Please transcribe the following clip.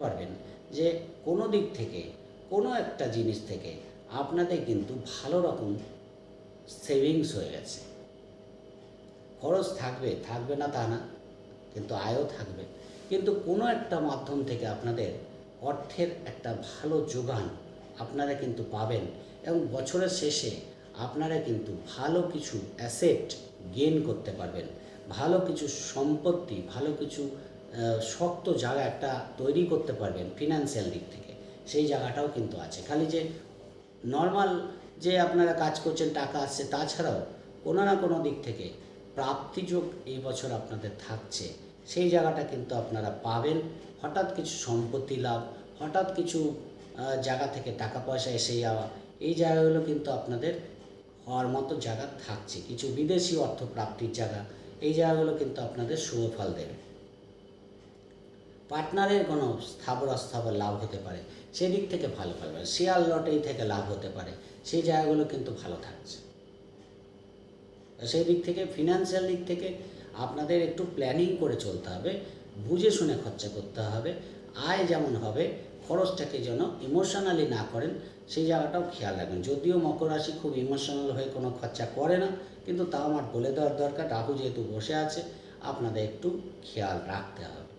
পারবেন যে কোনো দিক থেকে, কোনো একটা জিনিস থেকে আপনাদের কিন্তু ভালো রকম সেভিংস হয়ে গেছে। খরচ থাকবে থাকবে না তা না, কিন্তু আয়ও থাকবে। কিন্তু কোনো একটা মাধ্যম থেকে আপনাদের অর্থের একটা ভালো যোগান আপনারা কিন্তু পাবেন এবং বছরের শেষে আপনারা কিন্তু ভালো কিছু অ্যাসেট গেন করতে পারবেন। ভালো কিছু সম্পত্তি, ভালো কিছু শক্ত জায়গা একটা তৈরি করতে পারবেন ফিনান্সিয়াল দিক থেকে। সেই জায়গাটাও কিন্তু আছে। খালি যে নর্মাল যে আপনারা কাজ করছেন, টাকা আসছে, তাছাড়াও কোনো না কোনো দিক থেকে প্রাপ্তিযোগ এই বছর আপনাদের থাকছে। সেই জায়গাটা কিন্তু আপনারা পাবেন। হঠাৎ কিছু সম্পত্তি লাভ, হঠাৎ কিছু জায়গা থেকে টাকা পয়সা এসে যাওয়া, এই জায়গাগুলো কিন্তু আপনাদের হওয়ার মতো জায়গা থাকছে। কিছু বিদেশি অর্থ প্রাপ্তির জায়গা, এই জায়গাগুলো কিন্তু আপনাদের শুভ ফল দেবে। পার্টনারের কোনো স্থাবর অস্থাবর লাভ হতে পারে, সেদিক থেকে ভালো ফল পাবে। শেয়ার লটারি থেকে লাভ হতে পারে, সেই জায়গাগুলো কিন্তু ভালো থাকছে। সেই দিক থেকে ফিনান্সিয়াল দিক থেকে আপনাদের একটু প্ল্যানিং করে চলতে হবে, বুঝে শুনে খরচা করতে হবে, আয় যেমন হবে, খরচটাকে যেন ইমোশনালি না করেন, সেই জায়গাটাও খেয়াল রাখবেন। যদিও মকর রাশি খুব ইমোশনাল হয়ে কোনো খরচা করে না, কিন্তু তাও আমার বলে দেওয়ার দরকার, রাহু যেহেতু বসে আছে, আপনাদের একটু খেয়াল রাখতে হবে।